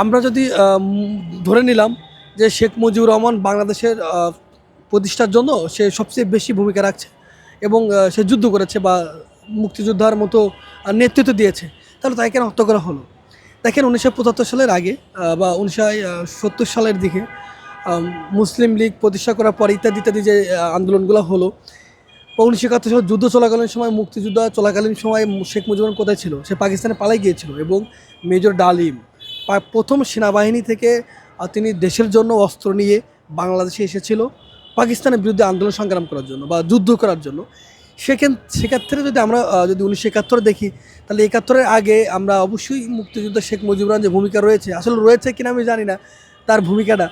আমরা যদি ধরে নিলাম যে শেখ মুজিবুর রহমান বাংলাদেশের প্রতিষ্ঠার জন্য সে সবচেয়ে বেশি ভূমিকা রাখছে এবং সে যুদ্ধ করেছে বা মুক্তিযোদ্ধার মতো নেতৃত্ব দিয়েছে, তাহলে তাকে কেন হত্যা করা হলো? দেখেন উনিশশো পঁচাত্তর সালের আগে বা উনিশশো সত্তর সালের দিকে মুসলিম লীগ প্রতিষ্ঠা করার পর ইত্যাদি ইত্যাদি যে আন্দোলনগুলো হলো, বা উনিশশো একাত্তর সালে যুদ্ধ চলাকালীন সময়, মুক্তিযুদ্ধ চলাকালীন সময় শেখ মুজিবুর কোথায় ছিল? সে পাকিস্তানে পালাই গিয়েছিল এবং মেজর ডালিম প্রথম সেনাবাহিনী থেকে তিনি দেশের জন্য অস্ত্র নিয়ে বাংলাদেশে এসেছিল পাকিস্তানের বিরুদ্ধে আন্দোলন সংগ্রাম করার জন্য বা যুদ্ধ করার জন্য। সেখান সেক্ষেত্রে যদি আমরা যদি উনিশশো একাত্তর দেখি, তাহলে একাত্তরের আগে আমরা অবশ্যই মুক্তিযুদ্ধ শেখ মুজিবুর রহমান যে ভূমিকা রয়েছে, আসলে রয়েছে কিনা আমি জানি না তার ভূমিকাটা।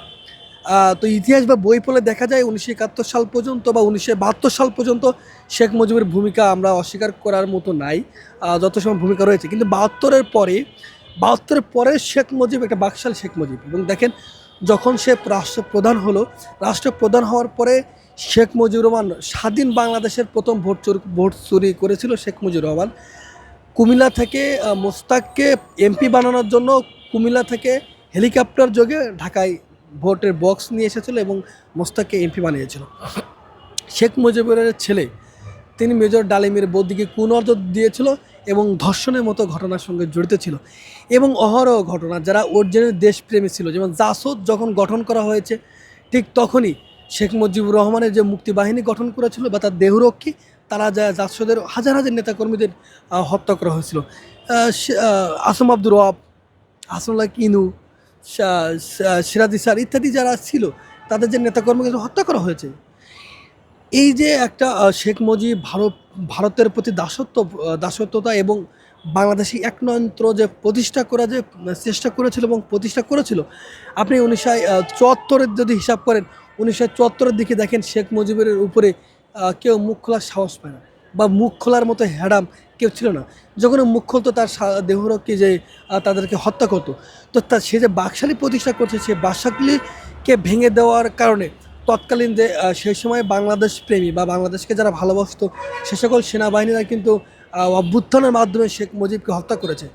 তো ইতিহাস বা বই পড়লে দেখা যায় উনিশশো একাত্তর সাল পর্যন্ত বা উনিশশো বাহাত্তর সাল পর্যন্ত শেখ মুজিবের ভূমিকা আমরা অস্বীকার করার মতো নাই যত সময় ভূমিকা রয়েছে। কিন্তু বাহাত্তরের পরে বাহাত্তরের পরে শেখ মুজিব একটা বাকশাল শেখ মুজিব। এবং দেখেন যখন সে রাষ্ট্রপ্রধান হলো, রাষ্ট্রপ্রধান হওয়ার পরে শেখ মুজিবুর রহমান স্বাধীন বাংলাদেশের প্রথম ভোট চুরি ভোট চুরি করেছিল শেখ মুজিবুর রহমান। কুমিল্লা থেকে মোস্তাককে এমপি বানানোর জন্য কুমিল্লা থেকে হেলিকপ্টার যোগে ঢাকায় ভোটের বক্স নিয়ে এসেছিল এবং মোস্তাককে এমপি বানিয়েছিল। শেখ মুজিবুরের ছেলে, তিনি মেজর ডালিমের বৌদিকে কুনজর দিয়েছিল। এবং ধর্ষণের মতো ঘটনার সঙ্গে জড়িত ছিল। এবং অহরহ ঘটনা যারা অরিজিনাল দেশপ্রেমী ছিল, যেমন জাসদ যখন গঠন করা হয়েছে, ঠিক তখনই শেখ মুজিবুর রহমানের যে মুক্তি বাহিনী গঠন করেছিল বা তার দেহরক্ষী, তারা যা জাসদের হাজার হাজার নেতাকর্মীদের হত্যা করা হয়েছিল। আসম আব্দুর রব, হাসনুল্লাহ কিনু সিরাজি স্যার ইত্যাদি যারা ছিল, তাদের যে নেতাকর্মীকে হত্যা করা হয়েছে। এই যে একটা শেখ মুজিব ভারত ভারতের প্রতি দাসত্ব, দাসত্বতা এবং বাংলাদেশি একনয়ন্ত্র যে প্রতিষ্ঠা করা যে, চেষ্টা করেছিল এবং প্রতিষ্ঠা করেছিল, আপনি উনিশশো চুয়াত্তরের যদি হিসাব করেন উনিশশো চুয়াত্তরের দিকে দেখেন শেখ মুজিবের উপরে কেউ মুখ খোলার সাহস পায় না বা মুখ খোলার মতো হ্যাডাম কেউ ছিল না। যখন মুখ খুলতো, তার দেহরক্ষী যে তাদেরকে হত্যা করতো। তো তার সে যে বাকশালী প্রতিষ্ঠা করছে, সে বাকশালীকে ভেঙে দেওয়ার কারণে তৎকালীন যে সেই সময় বাংলাদেশ প্রেমী বা বাংলাদেশকে যারা ভালোবাসত, সে সকল সেনাবাহিনীরা কিন্তু অভ্যুত্থানের মাধ্যমে শেখ মুজিবকে হত্যা করেছে।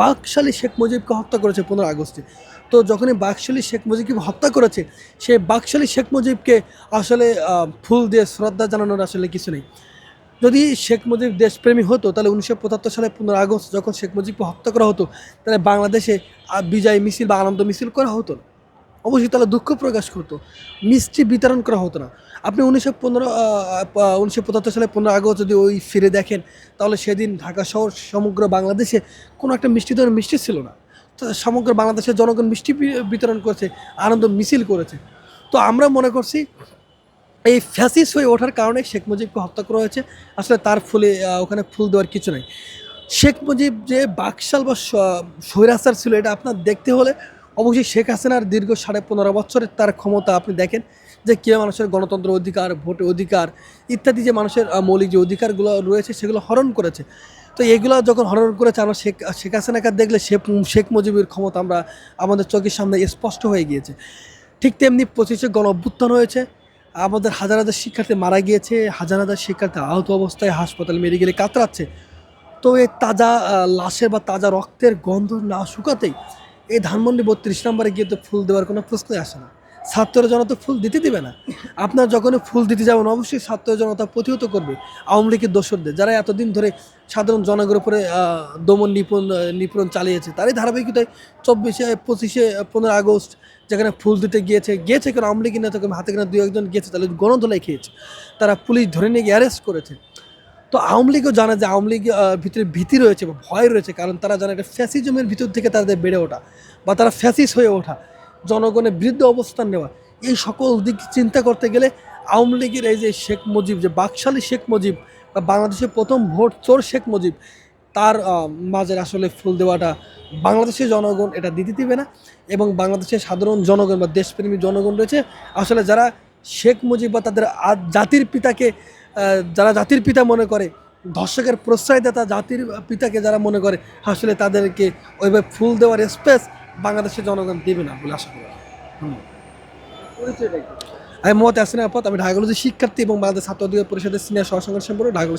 বাকশালী শেখ মুজিবকে হত্যা করেছে পনেরো আগস্টে। তো যখনই বাকশালী শেখ মুজিবকে হত্যা করেছে সেই বাকশালী শেখ মুজিবকে আসলে ফুল দিয়ে শ্রদ্ধা জানানোর আসলে কিছু নেই। যদি শেখ মুজিব দেশপ্রেমী হতো, তাহলে উনিশশো পঁচাত্তর সালে পনেরো আগস্ট যখন শেখ মুজিবকে হত্যা করা হতো, তাহলে বাংলাদেশে বিজয় মিছিল বা আনন্দ মিছিল করা হতো না। অবশ্যই তাহলে দুঃখ প্রকাশ করতো। মিষ্টি বিতরণ করা হতো না। আপনি উনিশশো পনেরো উনিশশো পঁচাত্তর সালে পনেরো আগস্ট যদি ওই ফিরে দেখেন, তাহলে সেদিন ঢাকা শহর, সমগ্র বাংলাদেশে কোনো একটা মিষ্টি ধরনের মিষ্টি ছিল না। সমগ্র বাংলাদেশের জনগণ মিষ্টি বিতরণ করেছে, আনন্দ মিছিল করেছে। তো আমরা মনে করছি, এই ফ্যাসিস হয়ে ওঠার কারণে শেখ মুজিবকে হত্যা করা হয়েছে। আসলে তার ফুলে ওখানে ফুল দেওয়ার কিছু নেই। শেখ মুজিব যে বাকশাল বা স্বৈরাচার ছিল, এটা আপনার দেখতে হলে অবশ্যই শেখ হাসিনার দীর্ঘ সাড়ে পনেরো বছরের তার ক্ষমতা আপনি দেখেন যে কীভাবে মানুষের গণতন্ত্র অধিকার ভোটের অধিকার, ইত্যাদি যে মানুষের মৌলিক যে অধিকারগুলো রয়েছে সেগুলো হরণ করেছে। তো এগুলো যখন হরণ করেছে, আমরা শেখ শেখ হাসিনাকে দেখলে শেখ শেখ মুজিবের ক্ষমতা আমরা, আমাদের চোখের সামনে স্পষ্ট হয়ে গিয়েছে। ঠিক তেমনি পঁচিশে গণ অভ্যুত্থান হয়েছে। আমাদের হাজার হাজার শিক্ষার্থী মারা গিয়েছে, হাজার হাজার শিক্ষার্থী আহত অবস্থায় হাসপাতাল মেডিকেলে কাতরাচ্ছে। তো এই তাজা লাশের বা তাজা রক্তের গন্ধ না শুকাতেই এই ধানমন্ডি বত্রিশ নম্বরে গিয়ে তো ফুল দেওয়ার কোনো প্রশ্নই আসে না। ছাত্র জনতা ফুল দিতে দিবে না। আপনার যখনই ফুল দিতে যাবেন অবশ্যই ছাত্র জনতা প্রতিহত করবে। আওয়ামী লীগের দোসরদের যারা এতদিন ধরে সাধারণ জনগণের উপরে দমন নিপুণ আহ, চালিয়েছে তারই ধারাবাহিকতায় চব্বিশে পঁচিশে পনেরো আগস্ট যেখানে ফুল দিতে গিয়েছে গিয়েছে কেন? আওয়ামী লীগের নেতা হাতে কেন দু একজন গিয়েছে? তাহলে গণধোলাই খেয়েছে। তারা পুলিশ ধরে নিয়ে গিয়ে অ্যারেস্ট করেছে। তো আওয়ামী লীগও জানে যে আওয়ামী লীগ ভিতরে ভীতি রয়েছে বা ভয় রয়েছে, কারণ তারা জানে এটা ফ্যাসিজমের ভিতর থেকে তাদের বেড়ে ওঠা বা তারা ফ্যাসিস হয়ে ওঠা, জনগণের বিরুদ্ধে অবস্থান নেওয়া। এই সকল দিক চিন্তা করতে গেলে আওয়ামী লীগের এই যে শেখ মুজিব, যে বাকশালী শেখ মুজিব বা বাংলাদেশের প্রথম ভোট চোর শেখ মুজিব, তার মাঝের আসলে ফুল দেওয়াটা বাংলাদেশের জনগণ এটা দিতে দিবে না এবং বাংলাদেশের সাধারণ জনগণ বা দেশপ্রেমী জনগণ রয়েছে। আসলে যারা শেখ মুজিব বা তাদের জাতির পিতাকে যারা জাতির পিতা মনে করে, ধর্ষকের প্রশ্রয়দাতা জাতির পিতাকে যারা মনে করে, আসলে তাদেরকে ওইভাবে ফুল দেওয়ার স্পেস বাংলাদেশের জনগণ দেবে না বলে আশা করি। আমি মোহাম্মদ আসেন আপাত আমি ঢাকা শিক্ষার্থী এবং বাংলাদেশ ছাত্র অধিকার পরিষদের সিনিয়র সহসংগঠন সম্পর্কে ঢাকা।